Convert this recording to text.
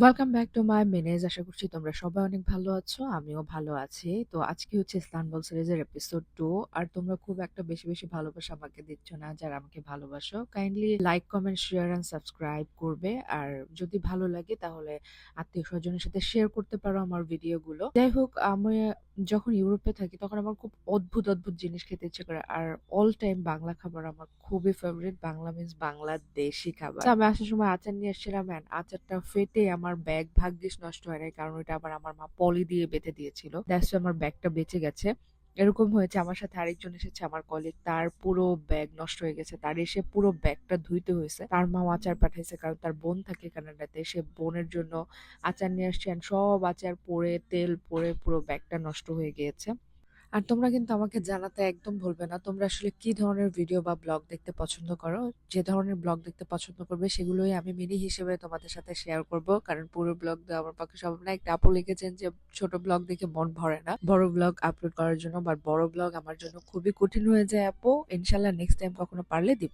Welcome back to my মেনেজ আশা করছি তোমরা সবাই অনেক ভালো আছো, আমিও ভালো আছি। তো আজকে হচ্ছে ইস্তানবুল সিরিজের এপিসোড টু আর তোমরা খুব একটা বেশি বেশি ভালোবাসা আমাকে দিচ্ছ না, যারা আমাকে ভালোবাসো। Kindly like comment share and subscribe করবে। আর যদি ভালো লাগে তাহলে আত্মীয় স্বজনের সাথে শেয়ার করতে পারো আমার ভিডিওগুলো যাই হোক, আমি যখন ইউরোপে থাকি তখন আমার খুব অদ্ভুত অদ্ভুত জিনিস খেতে ইচ্ছে করে। আর অল টাইম বাংলা খাবার আমার খুবই ফেভারিট বাংলা মিন্স বাংলাদেশি খাবার। আমি আসার সময় আচার নিয়ে এসেছিলাম and আচারটা ফেটে আমার ব্যাগ ভাগ্যিস নষ্ট হয় নাই, কারণ ওইটা আবার আমার মা পলি দিয়ে বেঁধে দিয়েছিল। দ্যাটস আমার ব্যাগটা বেঁচে গেছে। এরকম হয়েছে, আমার সাথে আরেকজন এসেছে, আমার কলিগ তার পুরো ব্যাগ নষ্ট হয়ে গেছে। তার এসে পুরো ব্যাগটা ধুইতে হয়েছে। তার মা আচার পাঠাইছে, কারণ তার বোন থাকে কানাডাতে, সে বোনের জন্য আচার নিয়ে আসছে। And সব আচার পরে, তেল পরে পুরো ব্যাগটা নষ্ট হয়ে গিয়েছে। আর তোমরা কিন্তু আমাকে জানাতে একদম ভুলবে না। তোমরা আসলে কি ধরনের ভিডিও বা ব্লগ দেখতে পছন্দ করো, যে ধরনের ব্লগ দেখতে পছন্দ করবে সেগুলোই আমি মিনি হিসেবে তোমাদের সাথে শেয়ার করব। কারণ পুরো ব্লগ দেওয়া আমার পক্ষে সম্ভব না। একটা আপু লিখেছেন যে, ছোট ব্লগ দেখে মন ভরে না। বড় ব্লগ আপলোড করার জন্য বা বড় ব্লগ আমার জন্য খুবই কঠিন হয়ে যায় আপু। ইনশাল্লাহ নেক্সট টাইম কখনো পারলে দিব।